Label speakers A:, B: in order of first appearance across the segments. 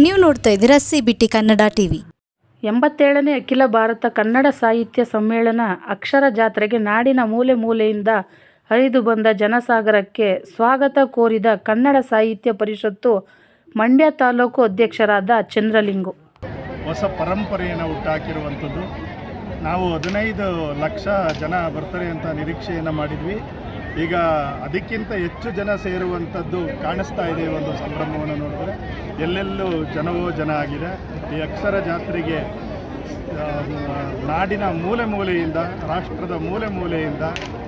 A: ನೀವು ನೋಡ್ತಾ ಇದ್ದೀರಾ C B T Kannada TV.
B: ಎಂಬತ್ತೇಳನೇ ಅಖಿಲ ಭಾರತ ಕನ್ನಡ ಸಾಹಿತ್ಯ ಸಮ್ಮೇಳನ ಅಕ್ಷರ ಜಾತ್ರೆಗೆ ನಾಡಿನ ಮೂಲೆ ಮೂಲೆಯಿಂದ ಹರಿದು ಬಂದ ಜನಸಾಗರಕ್ಕೆ ಸ್ವಾಗತ ಕೋರಿದ ಕನ್ನಡ ಸಾಹಿತ್ಯ ಪರಿಷತ್ತು ಮಂಡ್ಯ ತಾಲೂಕು ಅಧ್ಯಕ್ಷರಾದ ಚಂದ್ರಲಿಂಗು.
C: ಹೊಸ ಪರಂಪರೆಯನ್ನು ಹುಟ್ಟಾಕಿರುವಂಥದ್ದು. ನಾವು ಹದಿನೈದು ಲಕ್ಷ ಜನ ಬರ್ತಾರೆ ಅಂತ ನಿರೀಕ್ಷೆಯನ್ನು ಮಾಡಿದ್ವಿ. ಈಗ ಅದಕ್ಕಿಂತ ಹೆಚ್ಚು ಜನ ಸೇರುವಂಥದ್ದು ಕಾಣಿಸ್ತಾ ಇದೆ ಒಂದು ಸಂಭ್ರಮವನ್ನು ನೋಡಿದ್ರೆ. ಎಲ್ಲೆಲ್ಲೂ ಜನವೋ ಜನ ಆಗಿದೆ. ಈ ಅಕ್ಷರ ಜಾತ್ರೆಗೆ ನಾಡಿನ ಮೂಲೆ ಮೂಲೆಯಿಂದ ರಾಷ್ಟ್ರದ ಮೂಲೆ ಮೂಲೆಯಿಂದ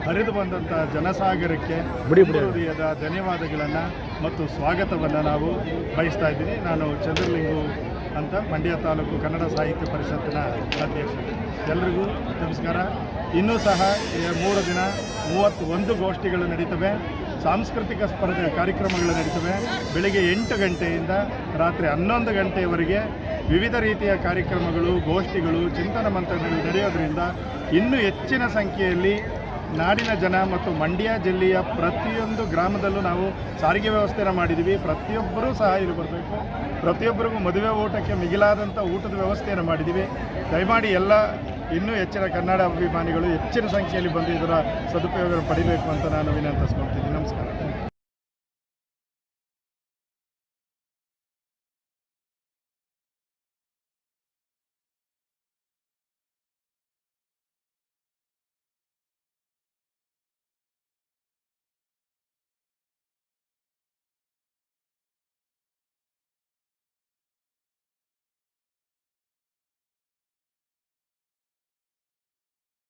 C: ಹರಿದು ಬಂದಂಥ ಜನಸಾಗರಕ್ಕೆ ಹೃದಯದ ಧನ್ಯವಾದಗಳನ್ನು ಮತ್ತು ಸ್ವಾಗತವನ್ನು ನಾವು ಬಯಸ್ತಾ ಇದ್ದೀನಿ. ನಾನು ಚಂದ್ರಲಿಂಗು ಅಂತ ಮಂಡ್ಯ ತಾಲೂಕು ಕನ್ನಡ ಸಾಹಿತ್ಯ ಪರಿಷತ್ತಿನ ಅಧ್ಯಕ್ಷ ಎಲ್ರಿಗೂ ನಮಸ್ಕಾರ. ಇನ್ನೂ ಸಹ ಮೂರು ದಿನ ಮೂವತ್ತೊಂದು ಗೋಷ್ಠಿಗಳು ನಡೀತವೆ. ಸಾಂಸ್ಕೃತಿಕ ಸ್ಪರ್ಧೆ ಕಾರ್ಯಕ್ರಮಗಳು ನಡೀತವೆ. ಬೆಳಿಗ್ಗೆ ಎಂಟು ಗಂಟೆಯಿಂದ ರಾತ್ರಿ ಹನ್ನೊಂದು ಗಂಟೆಯವರೆಗೆ ವಿವಿಧ ರೀತಿಯ ಕಾರ್ಯಕ್ರಮಗಳು, ಗೋಷ್ಠಿಗಳು, ಚಿಂತನ ಮಂಥನಗಳು ನಡೆಯೋದ್ರಿಂದ ಇನ್ನೂ ಹೆಚ್ಚಿನ ಸಂಖ್ಯೆಯಲ್ಲಿ ನಾಡಿನ ಜನ ಮತ್ತು ಮಂಡ್ಯ ಜಿಲ್ಲೆಯ ಪ್ರತಿಯೊಂದು ಗ್ರಾಮದಲ್ಲೂ ನಾವು ಸಾರಿಗೆ ವ್ಯವಸ್ಥೆನ ಮಾಡಿದ್ದೀವಿ ಪ್ರತಿಯೊಬ್ಬರೂ ಸಹ ಇಲ್ಲಿ ಬರಬೇಕು. ಪ್ರತಿಯೊಬ್ಬರಿಗೂ ಮದುವೆ ಊಟಕ್ಕೆ ಮಿಗಿಲಾದಂಥ ಊಟದ ವ್ಯವಸ್ಥೆಯನ್ನು ಮಾಡಿದ್ದೀವಿ ದಯಮಾಡಿ ಎಲ್ಲ ಇನ್ನೂ ಹೆಚ್ಚಿನ ಕನ್ನಡ ಅಭಿಮಾನಿಗಳು ಹೆಚ್ಚಿನ ಸಂಖ್ಯೆಯಲ್ಲಿ ಬಂದು ಇದರ ಸದುಪಯೋಗ ಪಡಿಬೇಕು ಅಂತ ನಾನು ವಿನಂತಿಸ್ಕೊಳ್ತೀನಿ. ನಮಸ್ಕಾರ.